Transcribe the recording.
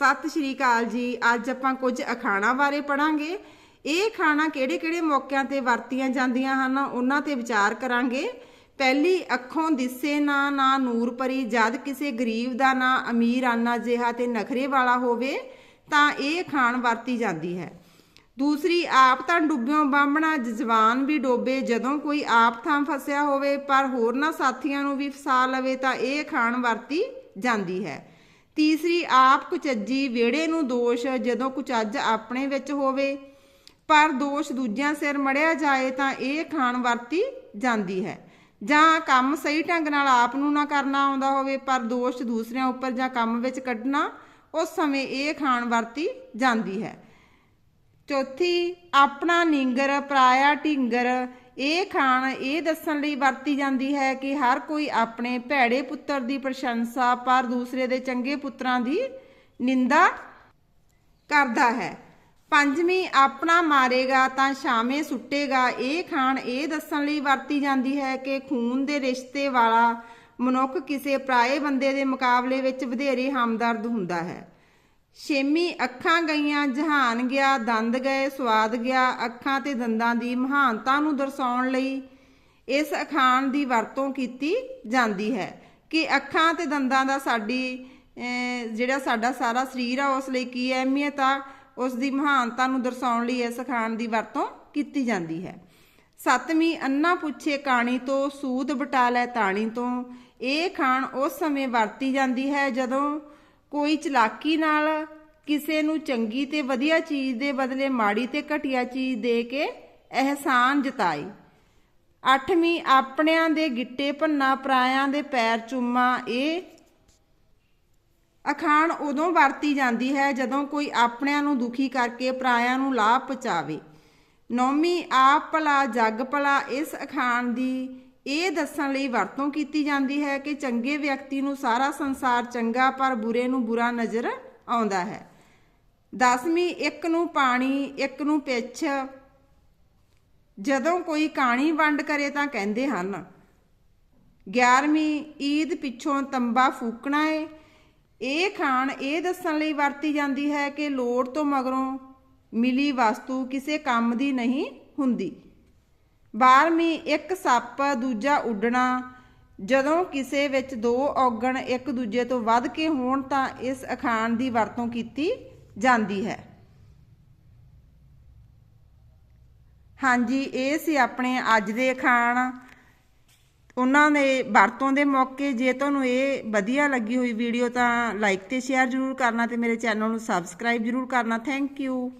ਸਤਿ ਸ਼੍ਰੀ ਅਕਾਲ ਜੀ। ਅੱਜ ਆਪਾਂ ਕੁਝ ਅਖਾਣਾ ਬਾਰੇ ਪੜਾਂਗੇ ਇਹ ਖਾਣਾ ਕਿਹੜੇ-ਕਿਹੜੇ ਮੌਕਿਆਂ ਤੇ ਵਰਤੀਆਂ ਜਾਂਦੀਆਂ ਹਨ, ਉਹਨਾਂ ਤੇ ਵਿਚਾਰ ਕਰਾਂਗੇ। ਪਹਿਲੀ, ਅੱਖੋਂ ਦਿਸੇ ਨਾ ਨਾ ਨੂਰ ਪਰੀ, ਜਦ ਕਿਸੇ ਗਰੀਬ ਦਾ ਨਾ ਅਮੀਰ ਆਨਾ ਜਿਹਾ ਤੇ ਨਖਰੇ ਵਾਲਾ ਹੋਵੇ, ਤਾਂ ਇਹ ਖਾਣ ਵਰਤੀ ਜਾਂਦੀ ਹੈ। ਦੂਸਰੀ, ਆਪ ਤਾਂ ਡੁੱਬਿਓ ਬਾਹਮਣਾ ਜਵਾਨ ਵੀ ਡੋਬੇ, ਜਦੋਂ ਕੋਈ ਆਪ ਥਾਂ ਫਸਿਆ ਹੋਵੇ, ਪਰ ਹੋਰਨਾਂ ਸਾਥੀਆਂ ਨੂੰ ਵੀ ਫਸਾ ਲਵੇ, ਤਾਂ ਇਹ ਖਾਣ ਵਰਤੀ ਜਾਂਦੀ ਹੈ। ਤੀਸਰੀ, ਆਪ ਕੁਚੱਜੀ ਵਿਹੜੇ ਨੂੰ ਦੋਸ਼ ਜਦੋਂ ਕੁਚੱਜ ਆਪਣੇ ਵਿੱਚ ਹੋਵੇ। ਪਰ ਦੋਸ਼ ਦੂਜਿਆਂ ਸਿਰ ਮੜਿਆ ਜਾਏ ਤਾਂ ਇਹ ਖਾਣ ਵਰਤੀ ਜਾਂਦੀ ਹੈ। ਜਾਂ ਕੰਮ ਸਹੀ ਢੰਗ ਨਾਲ ਆਪ ਨੂੰ ਨਾ ਕਰਨਾ ਆਉਂਦਾ ਹੋਵੇ, ਪਰ ਦੋਸ਼ ਦੂਸਰਿਆਂ ਉੱਪਰ ਜਾਂ ਕੰਮ ਵਿੱਚ ਕੱਢਣਾ, ਉਸ ਸਮੇਂ ਇਹ ਖਾਣ ਵਰਤੀ ਜਾਂਦੀ ਹੈ। ਚੌਥੀ, ਆਪਣਾ ਨਿੰਗਰ, ਪਰਾਇਆ ਢਿੰਗਰ। ਇਹ ਖਾਣ, ਇਹ ਦੱਸਣ ਲਈ ਵਰਤੀ ਜਾਂਦੀ ਹੈ ਕਿ ਹਰ ਕੋਈ ਆਪਣੇ ਭੈੜੇ ਪੁੱਤਰ ਦੀ ਪ੍ਰਸ਼ੰਸਾ ਪਰ ਦੂਸਰੇ ਦੇ ਚੰਗੇ ਪੁੱਤਰਾਂ ਦੀ ਨਿੰਦਾ ਕਰਦਾ ਹੈ। ਪੰਜਵੀਂ, ਆਪਣਾ ਮਾਰੇਗਾ ਤਾਂ ਸ਼ਾਮੇ ਸੁੱਟੇਗਾ। ਇਹ ਖਾਣ, ਇਹ ਦੱਸਣ ਲਈ ਵਰਤੀ ਜਾਂਦੀ ਹੈ ਕਿ ਖੂਨ ਦੇ ਰਿਸ਼ਤੇ ਵਾਲਾ ਮਨੁੱਖ ਕਿਸੇ ਪਰਾਏ ਬੰਦੇ ਦੇ ਮੁਕਾਬਲੇ ਵਿੱਚ ਵਧੇਰੇ ਹਮਦਰਦ ਹੁੰਦਾ ਹੈ। ਛੇਵੀਂ ਅੱਖਾਂ ਗਈਆਂ, ਜਹਾਨ ਗਿਆ, ਦੰਦ ਗਏ, ਸਵਾਦ ਗਿਆ, ਅੱਖਾਂ ਤੇ ਦੰਦਾਂ ਦੀ ਮਹਾਨਤਾ ਨੂੰ ਦਰਸਾਉਣ ਲਈ ਇਸ ਅਖਾਣ ਦੀ ਵਰਤੋਂ ਕੀਤੀ ਜਾਂਦੀ ਹੈ ਕਿ ਅੱਖਾਂ ਤੇ ਦੰਦਾਂ ਦਾ ਸਾਡੀ ਜਿਹੜਾ ਸਾਡਾ ਸਾਰਾ ਸਰੀਰ ਆ, ਉਸ ਲਈ ਕੀ ਅਹਿਮੀਅਤ ਆ, ਉਸ ਦੀ ਮਹਾਨਤਾ ਨੂੰ ਦਰਸਾਉਣ ਲਈ ਇਸ ਅਖਾਣ ਦੀ ਵਰਤੋਂ ਕੀਤੀ ਜਾਂਦੀ ਹੈ। ਸੱਤਵੀਂ, ਅੰਨਾ ਪੁੱਛੇ ਕਾਣੀ ਤੋਂ, ਸੂਦ ਬਟਾ ਲੈ ਤਾਣੀ ਤੋਂ। ਇਹ ਖਾਣ ਉਸ ਸਮੇਂ ਵਰਤੀ ਜਾਂਦੀ ਹੈ ਜਦੋਂ ਕੋਈ ਚਲਾਕੀ ਨਾਲ ਕਿਸੇ ਨੂੰ ਚੰਗੀ ਤੇ ਵਧੀਆ ਚੀਜ਼ ਦੇ ਬਦਲੇ ਮਾੜੀ ਤੇ ਘਟੀਆ ਚੀਜ਼ ਦੇ ਕੇ ਅਹਿਸਾਨ ਜਤਾਈ। ਅੱਠਵੀਂ ਆਪਣਿਆਂ ਦੇ ਗਿੱਟੇ ਭੰਨਾ ਪਰਾਇਆਂ ਦੇ ਪੈਰ ਚੁੰਮਾ ਇਹ ਅਖਾਣ ਉਦੋਂ ਵਰਤੀ ਜਾਂਦੀ ਹੈ ਜਦੋਂ ਕੋਈ ਆਪਣਿਆਂ ਨੂੰ ਦੁਖੀ ਕਰਕੇ ਪਰਾਇਆਂ ਨੂੰ ਲਾਭ ਪਹੁੰਚਾਵੇ। ਨੌਵੀਂ ਆਪ ਭਲਾ ਜੱਗ ਭਲਾ ਇਸ ਅਖਾਣ ਦੀ ਇਹ ਦੱਸਣ ਲਈ ਵਰਤੋਂ ਕੀਤੀ ਜਾਂਦੀ ਹੈ ਕਿ ਚੰਗੇ ਵਿਅਕਤੀ ਨੂੰ ਸਾਰਾ ਸੰਸਾਰ ਚੰਗਾ ਪਰ ਬੁਰੇ ਨੂੰ ਬੁਰਾ ਨਜ਼ਰ ਆਉਂਦਾ ਹੈ। ਦਸਵੀਂ, ਇੱਕ ਨੂੰ ਪਾਣੀ, ਇੱਕ ਨੂੰ ਪਿੱਛ। ਜਦੋਂ ਕੋਈ ਕਹਾਣੀ ਵੰਡ ਕਰੇ ਤਾਂ ਕਹਿੰਦੇ ਹਨ 11ਵੀਂ ਈਦ ਪਿੱਛੋਂ ਤੰਬਾ ਫੂਕਣਾ ਏ। ਇਹ ਖਾਣ, ਇਹ ਦੱਸਣ ਲਈ ਵਰਤੀ ਜਾਂਦੀ ਹੈ ਕਿ ਲੋੜ ਤੋਂ ਮਗਰੋਂ ਮਿਲੀ ਵਸਤੂ ਕਿਸੇ ਕੰਮ ਦੀ ਨਹੀਂ ਹੁੰਦੀ। 12ਵੀਂ ਇੱਕ ਸੱਪ, ਦੂਜਾ ਉੱਡਣਾ। ਜਦੋਂ ਕਿਸੇ ਵਿੱਚ ਦੋ ਔਗਣ ਇੱਕ ਦੂਜੇ ਤੋਂ ਵੱਧ ਕੇ ਹੋਣ ਤਾਂ ਇਸ ਅਖਾਣ ਦੀ ਵਰਤੋਂ ਕੀਤੀ ਜਾਂਦੀ ਹੈ। ਹਾਂਜੀ, ਇਹ ਸੀ ਆਪਣੇ ਅੱਜ ਦੇ ਅਖਾਣ। ਉਹਨਾਂ ਦੇ ਵਰਤੋਂ ਦੇ ਮੌਕੇ ਜੇ ਤੁਹਾਨੂੰ ਇਹ ਵਧੀਆ ਲੱਗੀ ਹੋਈ ਵੀਡੀਓ ਤਾਂ ਲਾਈਕ ਤੇ ਸ਼ੇਅਰ ਜ਼ਰੂਰ ਕਰਨਾ ਤੇ ਮੇਰੇ ਚੈਨਲ ਨੂੰ ਸਬਸਕ੍ਰਾਈਬ ਜ਼ਰੂਰ ਕਰਨਾ। Thank you